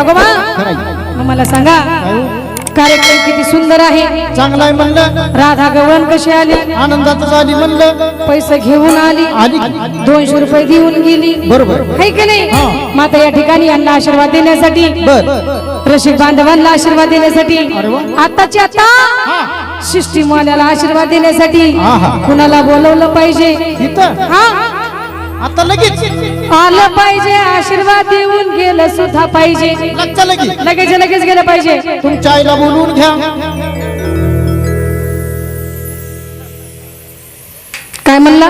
अगोबा खरंय. मग मला सांगा? कार्यक्रम किती सुंदर आहे. चांगलं आहे म्हणलं. राधा गवळण कशी आली? आनंदात झाली म्हणलं. पैसे घेऊन आली. आली दोनशे रुपये देऊन गेली. बरोबर. है की नाही. माता या ठिकाणी यांना आशीर्वाद देण्यासाठी रसिक बांधवांना आशीर्वाद देण्यासाठी. आताची आता सृष्टी मोल्याला आशीर्वाद देण्यासाठी. कुणाला बोलवलं पाहिजे? हा. आता लगेच. आलं पाहिजे आशीर्वाद देऊन गेलं सुद्धा पाहिजे. लगचा लगेच. लगेच लगेच गेलं पाहिजे. तुमच्या आईला बोलवून घ्या. काय म्हणला?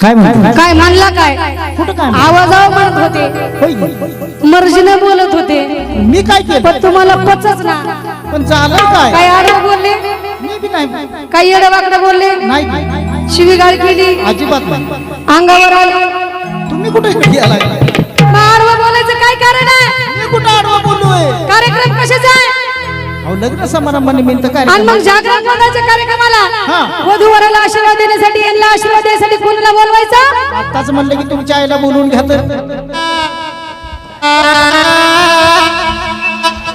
काय काय म्हणला? काय आवाजावर म्हणत होते. मर्जीने बोलत होते. मी काय केलं? पण तुम्हाला पचच ना. पण झालं काय? काय आडवं बोलले? मी बी नाही. काही येडवाकडे बोलले? नाही. शिवीगाळ केली. अजिबात नाही. अंगावर आले. तुम्ही कुठे गेला आडवं बोलायचं काय कारण आहे? मी कुठं आडवा बोललोय? कार्यक्रम कशाचा आहे? अहो लग्न समारंभानिमित्त काय आणि मग जागरण गोंधळाच्या कार्यक्रमाला. वधूवराला आशीर्वाद देण्यासाठी यांना आशीर्वाद देण्यासाठी कोणाला बोलवायचं? आताच म्हणलं की तुमच्या आईला बोलवून घ्या तर.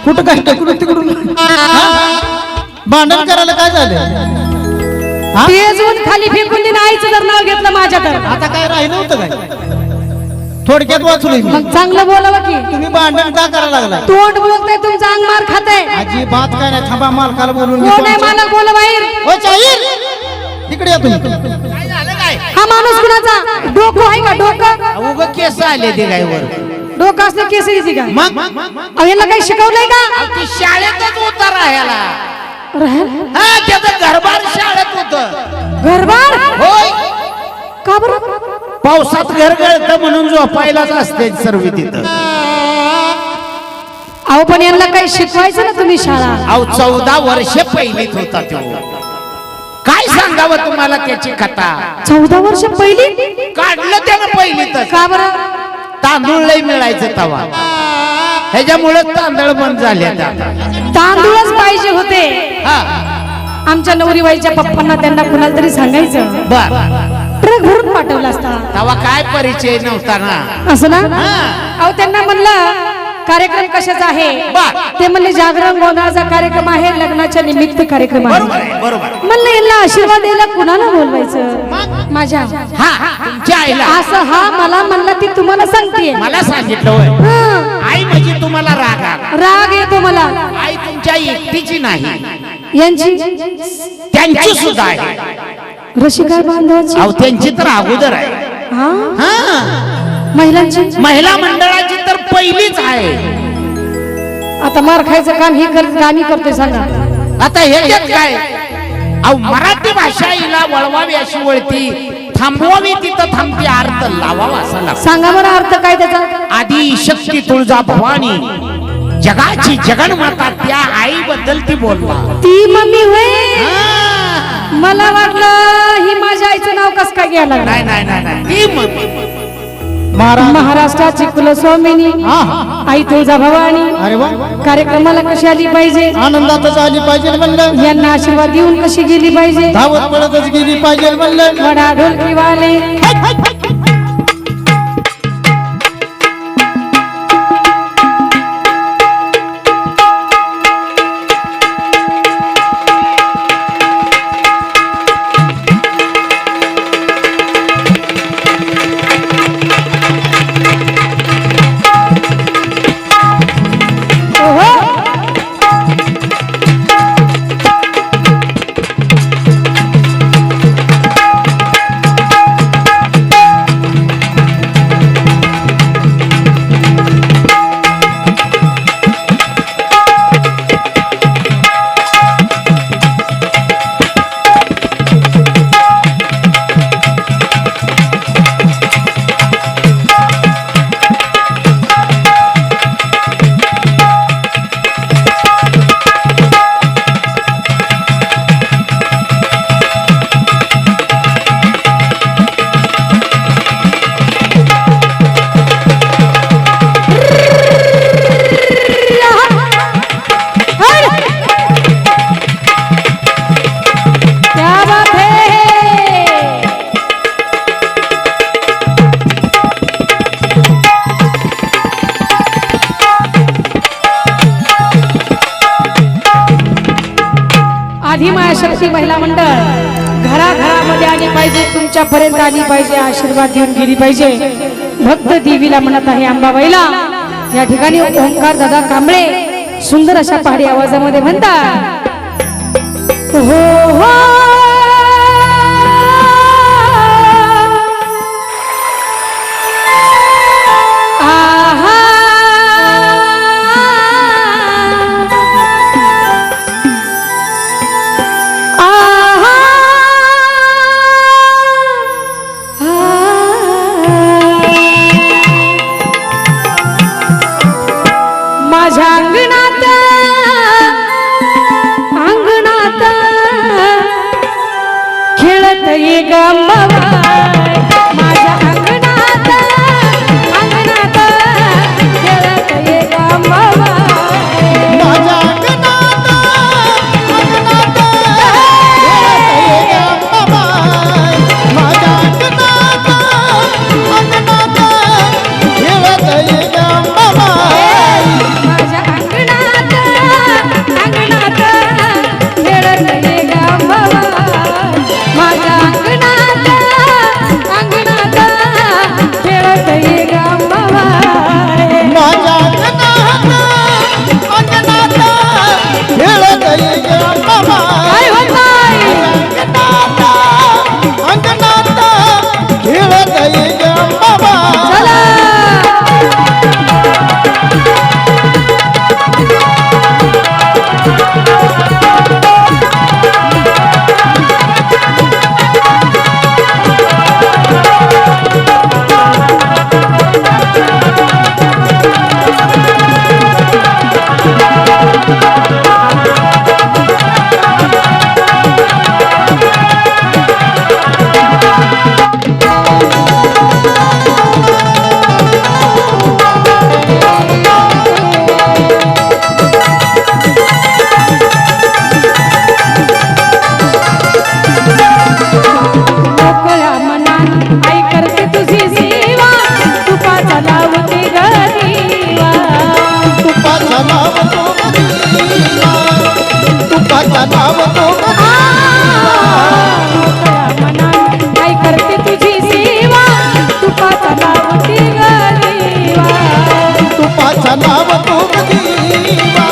कुठं काय? तिकडून तिकडून हा? भांडण करायला काय झालं? हा? पेजवून खाली फेकून देणं आईचं जर नाव घेतलं माझ्या तर. आता काय राहिलं होतं काय? थोडक्यात वाचलोय मी. मग चांगलं बोलावं की. तुम्ही भांडण का करायला लागला तोंड बोलतंय तुमचं अंग मार खातंय. अजिबात काय नाही थांबा मालकाला बोलून कोण आहे घेतो मला बोल बाहेर. हो चाहीर इकडे या तुम्ही. हा माणूस कुणाचा? डोकं आहे का? डोकं? उग केस आले ते गायवर. डोकं असलं केस का? मग? अहो यांना काही शिकवलंय का? ती शाळेतच होता राहायला राहायला? हा त्याचं घरबार शाळेत होत. घरबार? होय. का बरं? पावसात घर गळतं म्हणून झोपायलाच असते सर्व तिथं. अहो पण यांना काही शिकवायचं ना तुम्ही शाळा. अहो चौदा वर्षे पहिलीत होता तो. काय सांगावं तुम्हाला त्याची कथा? चौदा वर्ष पहिली काढलं त्यानं पहिलीतच. का बरं? तांदूळ लई मिळायचं तवा. ह्याच्यामुळे तांदूळ बंद झाले तांदूळच पाहिजे होते. हा. आमच्या नवरीबाईच्या पप्पांना त्यांना कुणाला तरी सांगायचं. बर. ट्रक भरून पाठवला असता. तवा काय परिचय नव्हता ना. असं ना? हा. अहो त्यांना म्हणलं कार्यक्रम कशाचा आहे. ते म्हणले जागरण गोंधळाचा कार्यक्रम आहे लग्नाच्या निमित्त कार्यक्रम आहे. म्हणलं यांना आशीर्वाद द्यायला कुणाला बोलवायचं? माझ्या. हा तुमच्या आईला. असं हा मला म्हणला ती तुम्हाला सांगते मला सांगितलं होय. आई म्हणजे तुम्हाला राग आला. राग येतो मला. आई तुमच्या एकटीची नाही. यांची? त्यांची सुद्धा आहे. रसिका बांधवाची अहो त्यांची तर अगोदर आहे. हा? हा. महिलांची? महिला मंडळाची तर पहिलीच आहे. आता मार खायचं काम ही करत आम्ही करतोय सांगा आता ह्याच्यात काय? अहो मराठी भाषा हिला वळवावी अशी वळती. थांबवावी तिथं थांबती अर्थ लावावा असा लागतो. सांगा बरं अर्थ काय त्याचा? आदी शक्ती तुळजा भवानी. जगाची जगन्माता त्या आई बद्दल ती बोलला ती मम्मी होय. हा. मला वाटलं ही माझ्या आईचं नाव कस काय घ्यायला लागलं? नाही नाही नाही नाही. ती महाराज महाराष्ट्राची कुलस्वामिनी आई तुळजा भवानी अरे वा. कार्यक्रमाला कशी आली पाहिजे? आनंदातच आली पाहिजे म्हणलं. यांना आशीर्वाद देऊन कशी गेली पाहिजे? धावत पळतच गेली पाहिजे म्हणलं. वडा ढोलकी वाले विद्यार्थी महिला मंडळ घराघरामध्ये आली पाहिजे तुमच्यापर्यंत आली पाहिजे आशीर्वाद घेऊन गेली पाहिजे. भक्त देवीला म्हणत आहे अंबाबाईला या ठिकाणी ओंकार दादा कांबळे सुंदर अशा पहाडी आवाजामध्ये म्हणतात हो हो लाव तूप दिवा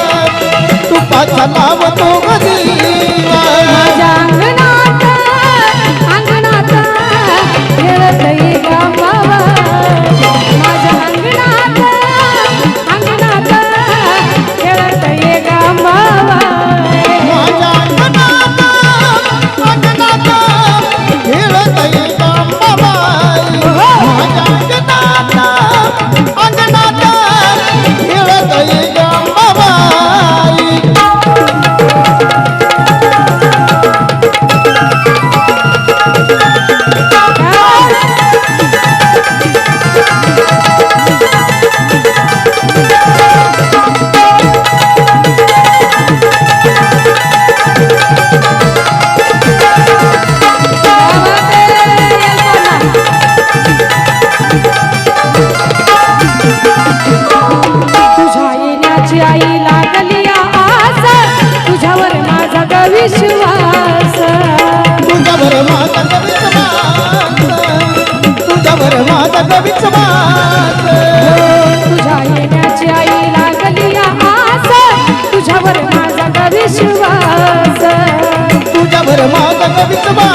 तुपाचा Come on.